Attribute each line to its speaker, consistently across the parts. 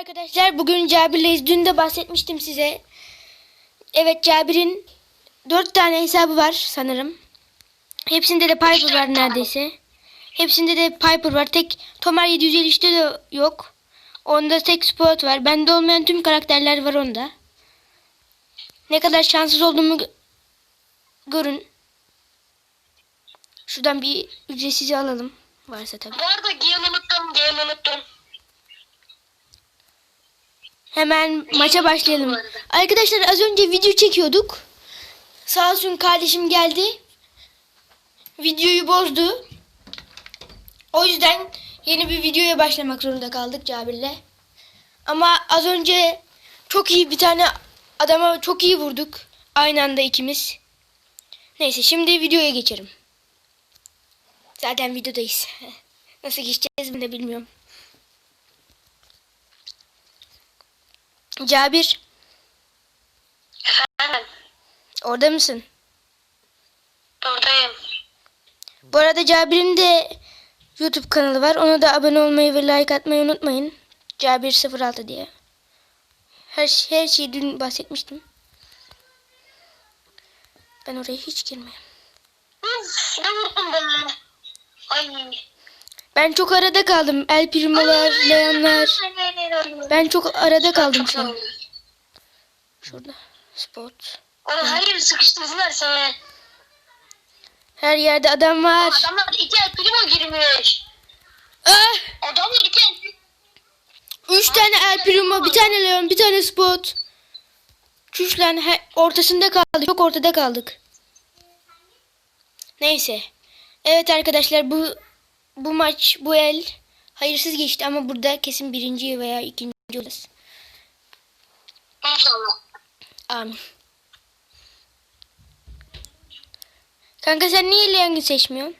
Speaker 1: arkadaşlar. Bugün Cabir'leyiz. Dün de bahsetmiştim size. Evet Cabir'in 4 tane hesabı var sanırım. Hepsinde de Piper var neredeyse. Hepsinde de Piper var. Tek Tomar 753'te de yok. Onda tek Spot var. Bende olmayan tüm karakterler var onda. Ne kadar şanssız olduğumu gö- görün. Şuradan bir ücretsiz alalım. Varsa tabii.
Speaker 2: Bu arada Gale'ı unuttum, Gale'ı unuttum.
Speaker 1: Hemen maça başlayalım. Arkadaşlar az önce video çekiyorduk. Sağ olsun kardeşim geldi. Videoyu bozdu. O yüzden yeni bir videoya başlamak zorunda kaldık Cabir'le. Ama az önce çok iyi bir tane adama çok iyi vurduk. Aynı anda ikimiz. Neyse şimdi videoya geçelim. Zaten videodayız. Nasıl geçeceğiz ben de bilmiyorum. Cabir
Speaker 2: Efendim,
Speaker 1: orada mısın?
Speaker 2: buradayım.
Speaker 1: Bu arada Cabir'in de YouTube kanalı var. Ona da abone olmayı ve like atmayı unutmayın. Cabir 06 diye. Her, her şeyi dün bahsetmiştim. Ben oraya hiç girmeyeyim.
Speaker 2: Ne vurdum ben? Ay.
Speaker 1: Ben çok arada kaldım. El Primo'lar, Leonlar. Ben çok arada kaldım şu an. Şurada. Spot.
Speaker 2: Oğlum hayır sıkıştırdılar seni.
Speaker 1: Her yerde adam var.
Speaker 2: Adamlar iki el primo girmiş.
Speaker 1: Ah!
Speaker 2: Adamlar iki el
Speaker 1: Üç tane El Primo, bir tane Leon, bir tane Spot. Çüş lan he- ortasında kaldık. Çok ortada kaldık. Neyse. Evet arkadaşlar bu bu maç bu el hayırsız geçti ama burada kesin birinci veya ikinci olacağız.
Speaker 2: İnşallah.
Speaker 1: Amin. Kanka sen niye Leon'u seçmiyorsun?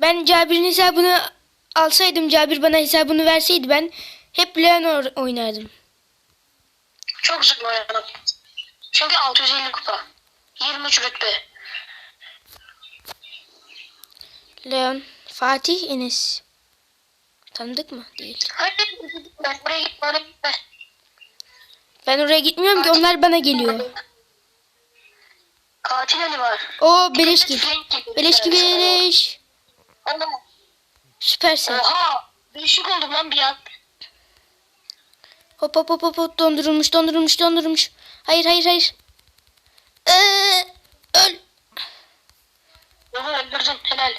Speaker 1: Ben Cabir'in hesabını alsaydım Cabir bana hesabını verseydi ben hep Leon oynardım.
Speaker 2: Çok zor oynadım. Çünkü 650 kupa. 23 rütbe.
Speaker 1: Leon, Fatih, Enes. Tanıdık mı? Değil.
Speaker 2: Hayır, ben gitme, oraya gitme.
Speaker 1: Ben oraya gitmiyorum ki onlar bana geliyor.
Speaker 2: Katil Ali var.
Speaker 1: O beleş
Speaker 2: gibi.
Speaker 1: Beleş gibi beleş. Süpersin.
Speaker 2: Oha! Değişik oldum lan bir an.
Speaker 1: Hop hop hop hop hop dondurulmuş dondurulmuş dondurulmuş. Hayır hayır hayır. Ee, öl.
Speaker 2: Onu öldürdün, helal.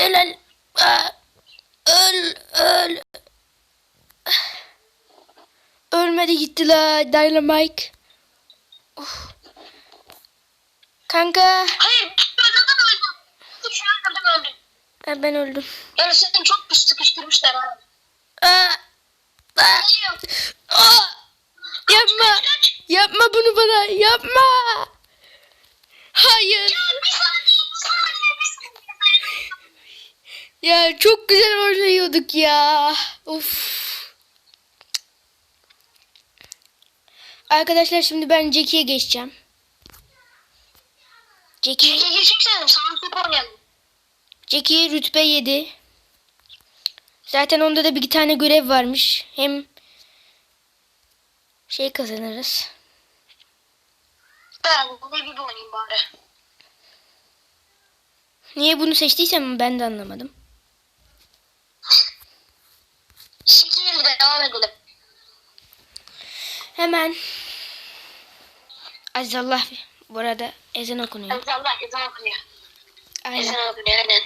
Speaker 1: Helal. Aa, öl öl. Ölmedi gitti la Dynamite. Of. Kanka.
Speaker 2: Hayır, öldürdüm öldüm.
Speaker 1: Ha, ben öldüm.
Speaker 2: Yani seni çok pis sıkıştırmışlar ha.
Speaker 1: Aa, aa, aa. Yapma. Yapma bunu bana. Yapma. Hayır.
Speaker 2: Saniye, bir saniye, bir saniye.
Speaker 1: Ya çok güzel oynuyorduk ya. Of. Arkadaşlar şimdi ben Jackie'ye geçeceğim. Jackie,
Speaker 2: geçeceksen sana top oynayalım.
Speaker 1: Jackie rütbe 7. Zaten onda da bir tane görev varmış. Hem şey kazanırız.
Speaker 2: Ben bunu bir oynayayım bari.
Speaker 1: Niye bunu seçtiysem ben de anlamadım.
Speaker 2: De devam edelim.
Speaker 1: Hemen Azizallah bu arada ezan okunuyor.
Speaker 2: Allah ezan okunuyor.
Speaker 1: Aynen.
Speaker 2: Ezan okunuyor aynen.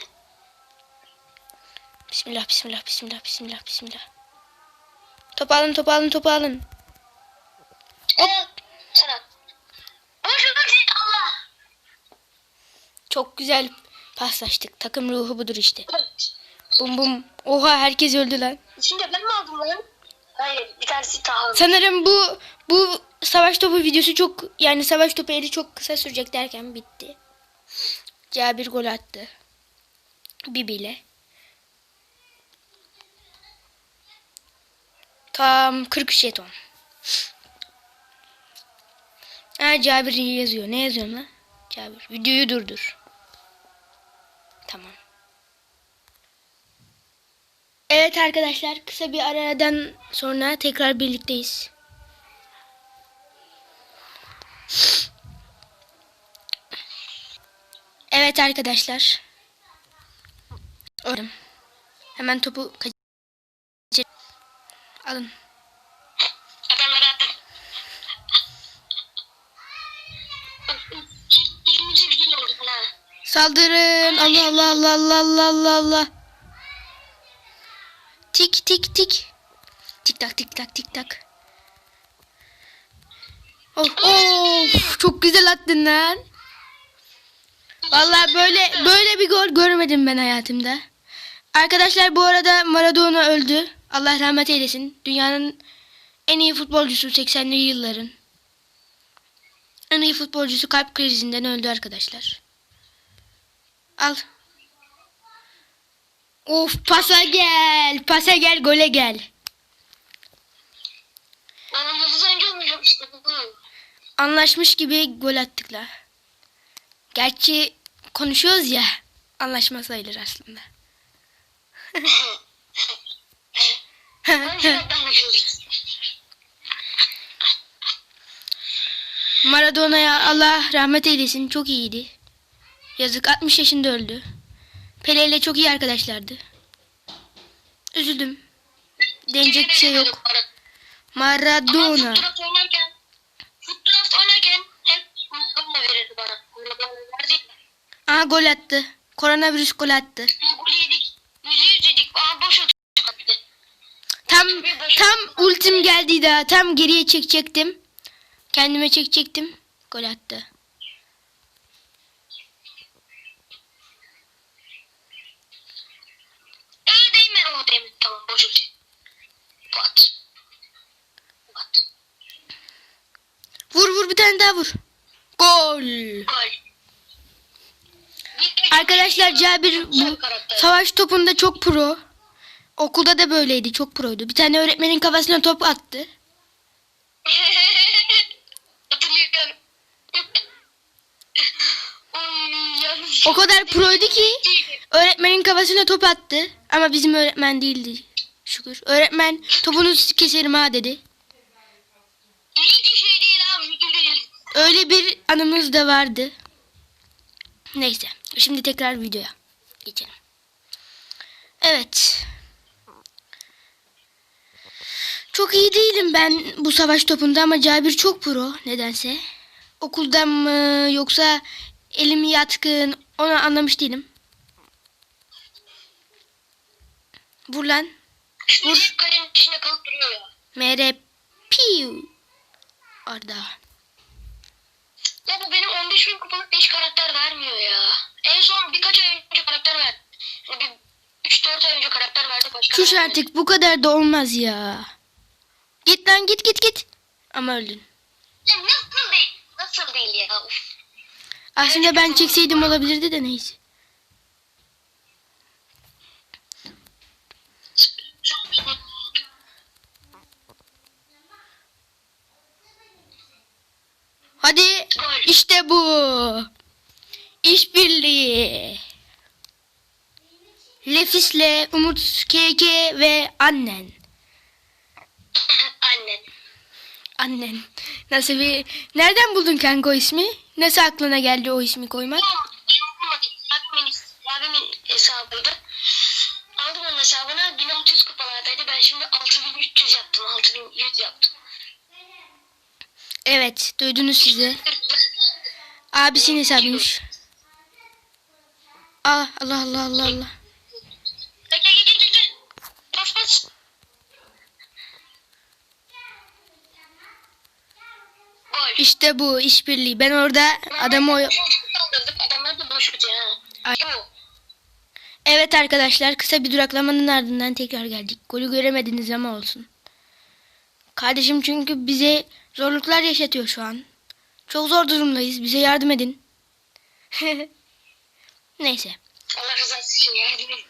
Speaker 1: Bismillah, bismillah, bismillah, bismillah, bismillah. Top alın, top alın, top alın.
Speaker 2: Sana. Ver Allah.
Speaker 1: Çok güzel paslaştık. Takım ruhu budur işte. Bum bum. Oha herkes öldü lan.
Speaker 2: Şimdi ben mi aldım lan? Hayır bir tanesi Taha.
Speaker 1: Sanırım bu bu savaş topu videosu çok yani savaş topu eli çok kısa sürecek derken bitti. Cabir gol attı. Bibi'yle. Tam 40 jeton. Ha Cabir yazıyor. Ne yazıyor lan? Cabir. Videoyu durdur. Tamam. Evet arkadaşlar kısa bir aradan sonra tekrar birlikteyiz. Evet arkadaşlar. Oradım. Hemen topu kaçır. Alın.
Speaker 2: Adamları.
Speaker 1: Saldırın. Allah Allah Allah Allah Allah Allah. Tik tik tik. Tik tak tik tak tik tak. Oh, of, çok güzel attın lan. Vallahi böyle böyle bir gol görmedim ben hayatımda. Arkadaşlar bu arada Maradona öldü. Allah rahmet eylesin. Dünyanın en iyi futbolcusu 80'li yılların. En iyi futbolcusu kalp krizinden öldü arkadaşlar. Al. Of pasa gel. Pasa gel gole gel. Anlaşmış gibi gol attık la. Gerçi konuşuyoruz ya. Anlaşma sayılır aslında. Maradona'ya Allah rahmet eylesin. Çok iyiydi. Yazık 60 yaşında öldü. Pele ile çok iyi arkadaşlardı. Üzüldüm. Denecek bir şey yok. Maradona. Aha gol attı. Koronavirüs gol attı.
Speaker 2: Gol yedik. Yüzü yüz yedik. Aa boş atıştık attı.
Speaker 1: Tam tam ultim geldi daha. Tam geriye çekecektim. Kendime çekecektim. Gol attı.
Speaker 2: Öyle değme. Tamam boş atıştık. Pat. Pat.
Speaker 1: Vur vur bir tane daha vur. Gol.
Speaker 2: Gol.
Speaker 1: Arkadaşlar Cabir bu savaş topunda çok pro. Okulda da böyleydi. Çok proydu. Bir tane öğretmenin kafasına top attı. O kadar proydu ki öğretmenin kafasına top attı. Ama bizim öğretmen değildi. Şükür. Öğretmen topunu keserim ha dedi. Öyle bir anımız da vardı. Neyse. Şimdi tekrar videoya geçelim. Evet. Çok iyi değilim ben bu savaş topunda ama Cabir çok pro nedense. Okuldan mı yoksa elim yatkın onu anlamış değilim. Vur lan.
Speaker 2: Şimdi hep kalenin içinde kalıp duruyor ya.
Speaker 1: Mere piu. Arda.
Speaker 2: Ya bu benim 15 bin kupalık hiç karakter vermiyor ya. En son birkaç ay önce karakter verdi. Yani bir 3-4 ay önce karakter verdi başka.
Speaker 1: Çüş
Speaker 2: vermedi.
Speaker 1: artık bu kadar da olmaz ya. Git lan git git git. Ama öldün.
Speaker 2: Ya nasıl değil? Nasıl değil ya? Uf.
Speaker 1: Aslında ben çekseydim olabilirdi de neyse. Hadi işte bu. İşbirliği. Lefis'le Umut KK ve annen.
Speaker 2: Annen.
Speaker 1: Annen. Nasıl bir... Nereden buldun kanka o ismi? Nasıl aklına geldi o ismi koymak?
Speaker 2: Abimin, abimin hesabıydı. Aldım onun hesabına 1600 kupalardaydı. Ben şimdi 6300 yaptım. 6100 yaptım.
Speaker 1: Evet duydunuz sizi. Abisinin hesabıymış. Ah Allah Allah Allah Allah.
Speaker 2: Gel gel gel gel. gel. Bas bas. Gol.
Speaker 1: İşte bu işbirliği. Ben orada adamı.
Speaker 2: Bu.
Speaker 1: Evet arkadaşlar kısa bir duraklamanın ardından tekrar geldik. Golü göremediniz ama olsun. Kardeşim çünkü bize zorluklar yaşatıyor şu an. Çok zor durumdayız. Bize yardım edin. Neyse.
Speaker 2: Allah rızası için yardım edin.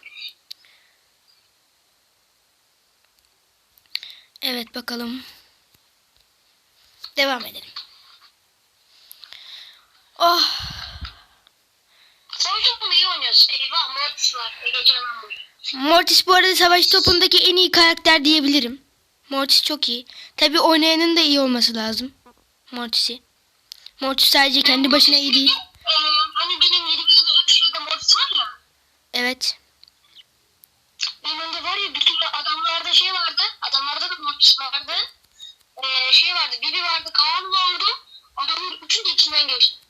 Speaker 1: Evet bakalım. Devam edelim. Oh.
Speaker 2: Son topumu iyi oynuyorsun. Eyvah mor. Mortis var. Egecan var.
Speaker 1: Mortis bu arada savaş topundaki en iyi karakter diyebilirim. Mortis çok iyi. Tabi oynayanın da iyi olması lazım. Mortis'i. Mortis sadece kendi başına iyi değil.
Speaker 2: Ee, hani benim 7 yıllık şeyde Mortis var ya.
Speaker 1: Evet.
Speaker 2: Benim önde var ya bütün adamlarda şey vardı. Adamlarda da Mortis vardı. Ee, şey vardı. Bibi vardı. Kaan vardı. Adamın üçün de içinden geçti.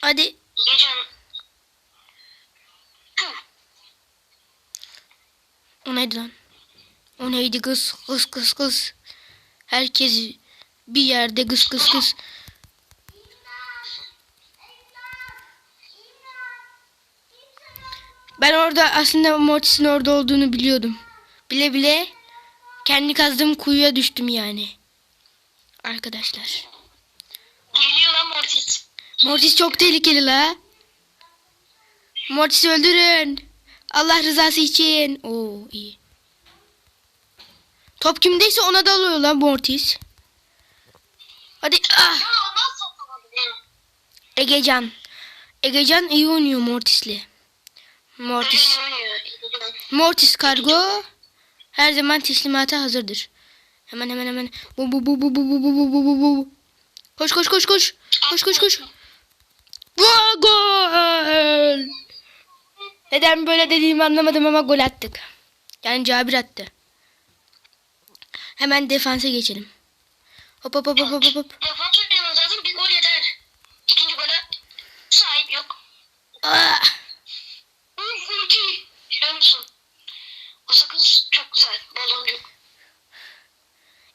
Speaker 1: Hadi.
Speaker 2: Geçen.
Speaker 1: O neydi lan? O neydi kız? Kız kız kız. Herkes bir yerde kız kız kız. Ben orada aslında Mortis'in orada olduğunu biliyordum. Bile bile kendi kazdığım kuyuya düştüm yani. Arkadaşlar.
Speaker 2: Mortis.
Speaker 1: Çok tehlikeli la. Mortis'i öldürün. Allah rızası için. Oo iyi. Top kimdeyse ona dalıyor lan Mortis. Hadi ah. Egecan. Egecan iyi oynuyor Mortis'le. Mortis. Mortis kargo her zaman teslimata hazırdır. Hemen hemen hemen. Bu bu bu bu bu bu bu bu bu bu. Koş koş koş koş. Koş koş koş. Gol. Neden böyle dediğimi anlamadım ama gol attık. Yani Cabir attı. Hemen defansa geçelim. Hop hop hop hop hop hop.
Speaker 2: Defans oynamamız lazım. Bir gol yeter. İkinci gole sahip yok.
Speaker 1: Ah.
Speaker 2: Ulti. Biliyor musun? O sakız çok güzel. Baloncuk.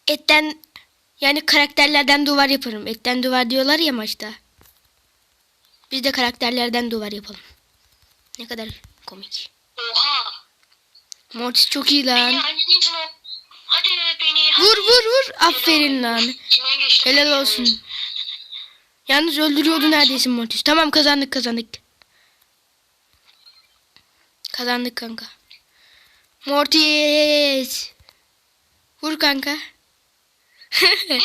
Speaker 1: Etten yani karakterlerden duvar yaparım. Etten duvar diyorlar ya maçta. Biz de karakterlerden duvar yapalım. Ne kadar komik.
Speaker 2: Oha.
Speaker 1: Mortis çok iyi lan.
Speaker 2: Hadi beni.
Speaker 1: Vur vur vur. Aferin lan. Helal olsun. Yalnız öldürüyordu neredeyse Mortis. Tamam kazandık kazandık. Kazandık kanka. Mortis. Vur kanka.